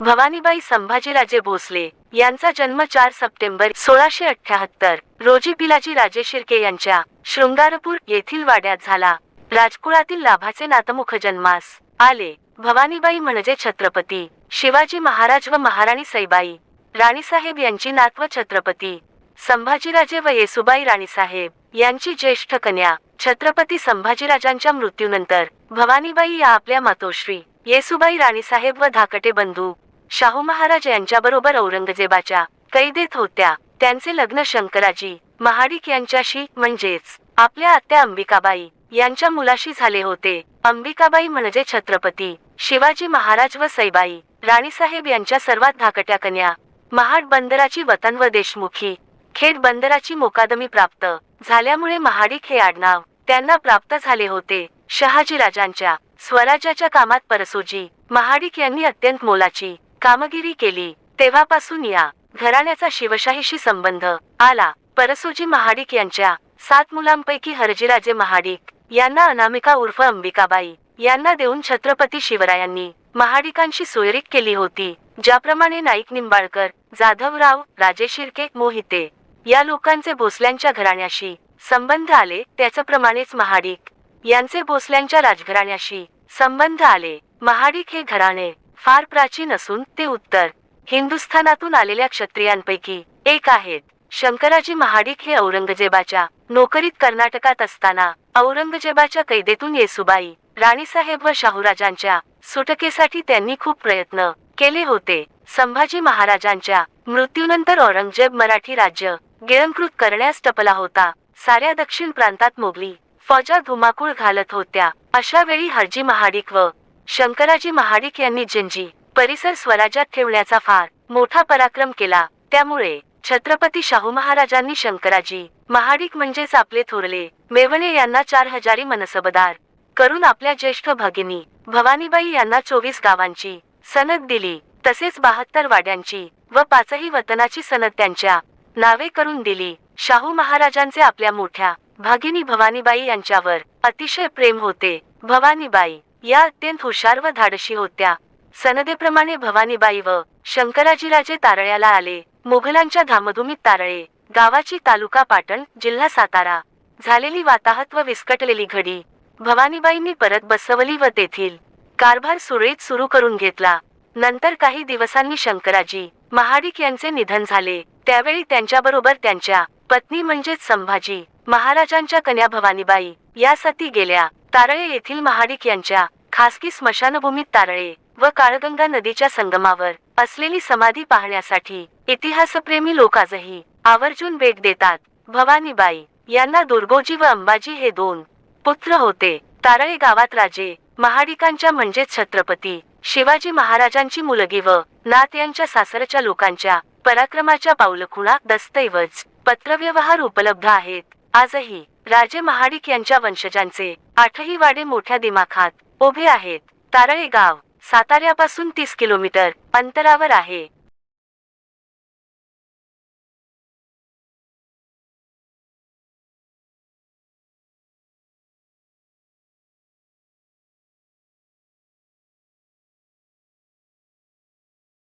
भवानीबाई संभाजीराजे भोसले यांचा जन्म चार सप्टेंबर सोळाशे अठ्याहत्तर रोजी पिलाजी राजे शिर्के यांच्या शृंगारपूर येथील वाड्यात झाला. राजकुळातील लाभाचे नातमुख जन्मास आले. भवानीबाई म्हणजे छत्रपती शिवाजी महाराज व महाराणी सईबाई राणीसाहेब यांची नात व छत्रपती संभाजीराजे व येसुबाई राणीसाहेब यांची ज्येष्ठ कन्या छत्रपती संभाजीराजांच्या मृत्यूनंतर भवानीबाई या आपल्या मातोश्री येसुबाई राणीसाहेब व धाकटे बंधू शाहू महाराज यांच्याबरोबर औरंगजेबाच्या कैदेत होत्या. त्यांचे लग्न शंकराजी महाडिक यांच्याशी म्हणजेच आपल्या आत्या अंबिकाबाई यांच्या मुलाशी झाले होते. अंबिकाबाई म्हणजे छत्रपती शिवाजी महाराज व सईबाई राणीसाहेब यांच्या सर्वात धाकट्या कन्या. महाड बंदराची वतन व देशमुखी. खेड बंदराची मोकादमी प्राप्त झाल्यामुळे महाडिक हे आडनाव त्यांना प्राप्त झाले होते. शहाजी राजांच्या स्वराज्याच्या कामात परसोजी महाडिक यांनी अत्यंत मोलाची कामगिरी केली तेव्हापासून या घराण्याचा शिवशाहीशी संबंध आला. परसोजी महाडिक यांच्या सात मुलांपैकी हरजीराजे महाडिक यांना अनामिका उर्फ अंबिकाबाई यांना देऊन छत्रपती शिवरायांनी महाडिकांशी सोयरीक केली होती ज्याप्रमाणे नाईक निंबाळकर जाधवराव राजे शिर्के मोहिते या लोकांचे भोसल्यांच्या घराण्याशी संबंध आले. त्याचप्रमाणेच महाडिक यांचे भोसल्यांच्या राजघराण्याशी संबंध आले. महाडिक हे घराणे फार प्राचीन असून ते उत्तर हिंदुस्थानातून आलेल्या क्षत्रियांपैकी एक आहेत. शंकराजी महाडिक हे औरंगजेबाच्या नोकरीत कर्नाटकात असताना औरंगजेबाच्या कैदेतून येसुबाई राणीसाहेब व शाहूराजांच्या सुटकेसाठी त्यांनी खूप प्रयत्न केले होते. संभाजी महाराजांच्या मृत्यूनंतर औरंगजेब मराठी राज्य गिळंकृत करण्यास टपला होता. साऱ्या दक्षिण प्रांतात मोगली फौजा धुमाकूळ घालत होत्या. अशा वेळी हरजी महाडिक व शंकराजी महाडिक यांनी जिंजी परिसर स्वराज्यात ठेवण्याचा फार मोठा पराक्रम केला. त्यामुळे छत्रपती शाहू महाराजांनी शंकराजी महाडिक म्हणजेच आपले थोरले मेवणे यांना चार हजारी मनसबदार करून आपल्या ज्येष्ठ भगिनी भवानीबाई यांना चोवीस गावांची सनद दिली. तसेच बहात्तर वाड्यांची व पाचही वतनाची सनद त्यांच्या नावे करून दिली. शाहू महाराजांचे आपल्या मोठ्या भगिनी भवानीबाई यांच्यावर अतिशय प्रेम होते. भवानीबाई या अत्यंत हुशार व धाडशी होत्या. सनदेप्रमाणे भवानीबाई व शंकराजीराजे तारळ्याला आले. मुघलांच्या धामधुमीत तारळे गावाची तालुका पाटण जिल्हा सातारा. झालेली वाताहत व विस्कटलेली घडी. भवानीबाईंनी परत बसवली व तेथील कारभार सुरळीत सुरू करून घेतला. नंतर काही दिवसांनी शंकराजी महाडिक यांचे निधन झाले. त्यावेळी त्यांच्याबरोबर त्यांच्या पत्नी म्हणजेच संभाजी महाराजांच्या कन्या भवानीबाई या सती गेल्या. तारळे येथील महाडिक यांच्या खासगी स्मशानभूमीत तारळे व काळगंगा नदीच्या संगमावर असलेली समाधी पाहण्यासाठी इतिहासप्रेमी लोक आजही आवर्जून भेट देतात. भवानीबाई यांना दुर्गोजी व अंबाजी हे दोन पुत्र होते. तारळे गावात राजे महाडिकांच्या म्हणजेच छत्रपती शिवाजी महाराजांची मुलगी व नात यांच्या सासरच्या लोकांच्या पराक्रमाच्या पावलखुणा दस्तऐवज पत्रव्यवहार उपलब्ध आहेत. आजही राजे महाडिक यांच्या वंशजांचे आठही वाडे मोठ्या दिमाखात उभे आहेत. तारळे गाव साताऱ्यापासून तीस किलोमीटर अंतरावर आहे.